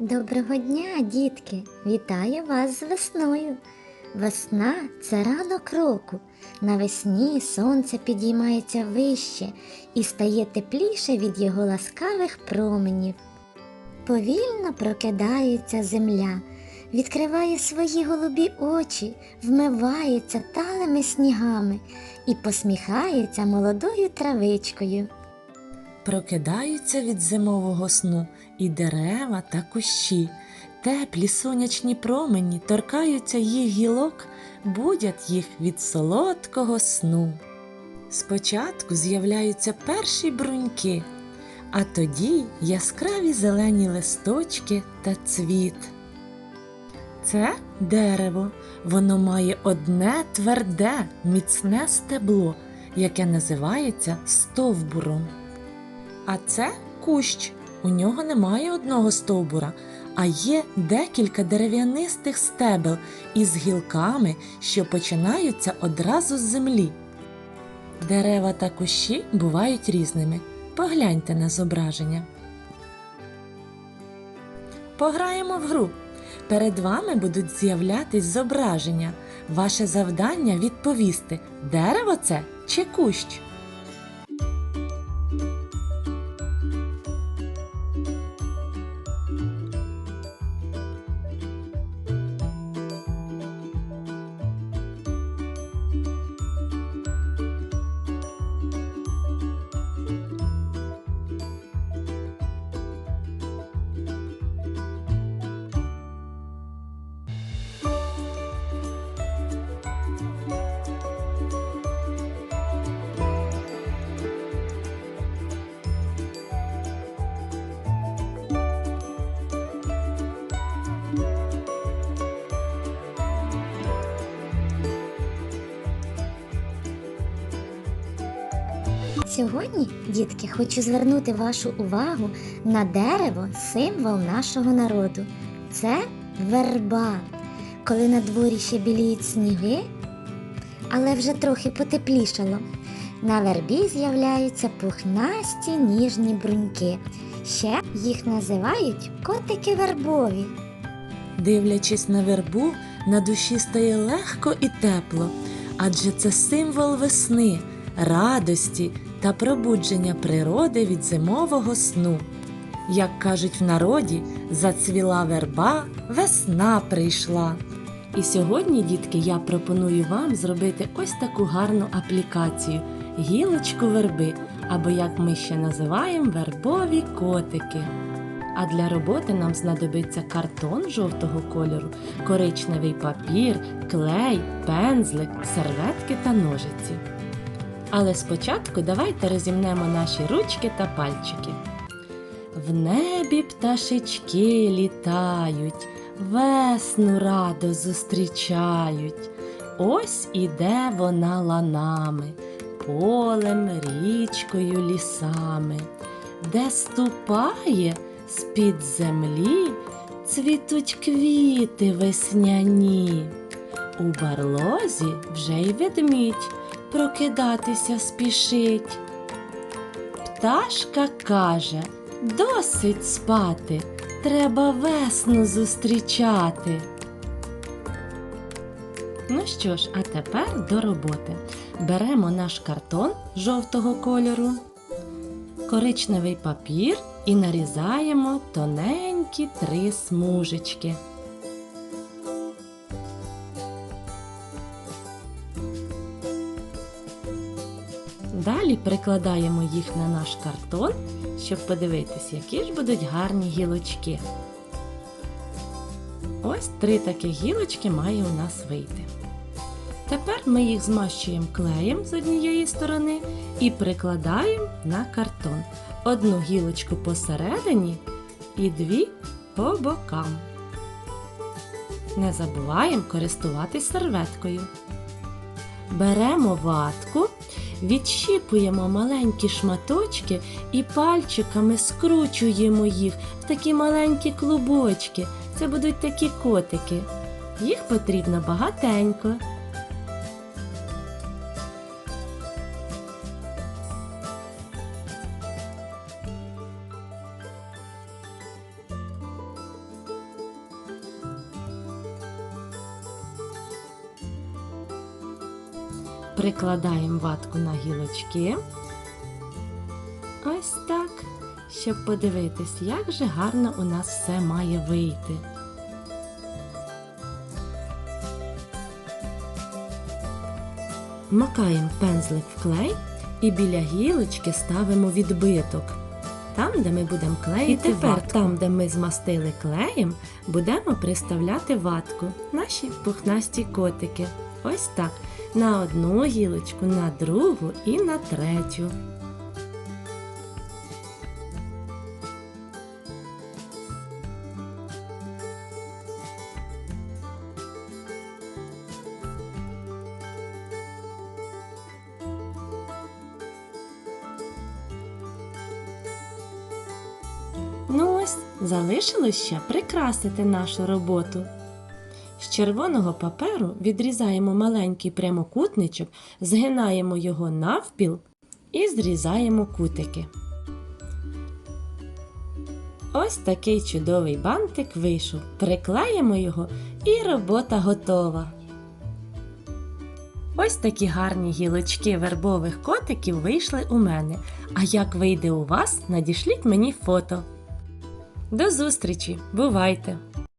Доброго дня, дітки! Вітаю вас з весною. Весна це ранок року. Навесні сонце підіймається вище і стає тепліше від його ласкавих променів. Повільно прокидається земля, відкриває свої голубі очі, вмивається талими снігами і посміхається молодою травичкою. Прокидаються від зимового сну і дерева та кущі. Теплі сонячні промені торкаються їх гілок, будять їх від солодкого сну. Спочатку з'являються перші бруньки, а тоді яскраві зелені листочки та цвіт. Це дерево. Воно має одне тверде, міцне стебло, яке називається стовбуром. А це кущ. У нього немає одного стовбура, а є декілька дерев'янистих стебел із гілками, що починаються одразу з землі. Дерева та кущі бувають різними. Погляньте на зображення. Пограємо в гру. Перед вами будуть з'являтись зображення. Ваше завдання відповісти, дерево це чи кущ. Сьогодні, дітки, хочу звернути вашу увагу на дерево, символ нашого народу. Це верба. Коли на дворі ще біліють сніги, але вже трохи потеплішало. На вербі з'являються пухнасті ніжні бруньки. Ще їх називають котики вербові. Дивлячись на вербу, на душі стає легко і тепло, адже це символ весни, радості та пробудження природи від зимового сну. Як кажуть в народі, зацвіла верба, весна прийшла. І сьогодні, дітки, я пропоную вам зробити ось таку гарну аплікацію гілочку верби, або як ми ще називаємо вербові котики. А для роботи нам знадобиться картон жовтого кольору, коричневий папір, клей, пензлик, серветки та ножиці. Але спочатку давайте розімнемо наші ручки та пальчики. В небі пташечки літають, весну радо зустрічають. Ось іде вона ланами, полем, річкою, лісами, де ступає з-під землі цвітуть квіти весняні. У барлозі вже й ведмідь прокидатися спішить. Пташка каже, досить спати, треба весну зустрічати. Ну що ж, а тепер до роботи. Беремо наш картон жовтого кольору, коричневий папір і нарізаємо тоненькі три смужечки. Далі прикладаємо їх на наш картон, щоб подивитися, які ж будуть гарні гілочки. Ось три такі гілочки має у нас вийти. Тепер ми їх змащуємо клеєм з однієї сторони і прикладаємо на картон. Одну гілочку посередині і дві по бокам. Не забуваємо користуватись серветкою. Беремо ватку, відщіпуємо маленькі шматочки і пальчиками скручуємо їх в такі маленькі клубочки. Це будуть такі котики. Їх потрібно багатенько. Прикладаємо ватку на гілочки. Ось так, щоб подивитись, як же гарно у нас все має вийти. Макаємо пензлик в клей і біля гілочки ставимо відбиток. Там, де ми будемо клеїти. І тепер, ватку. там, де ми змастили клеєм, будемо приставляти ватку, наші пухнасті котики. Ось так. На одну гілочку, на другу і на третю. Ну ось, залишилось ще прикрасити нашу роботу. З червоного паперу відрізаємо маленький прямокутничок, згинаємо його навпіл і зрізаємо кутики. Ось такий чудовий бантик вийшов. Приклеїмо його і робота готова. Ось такі гарні гілочки вербових котиків вийшли у мене. А як вийде у вас, надішліть мені фото. До зустрічі! Бувайте!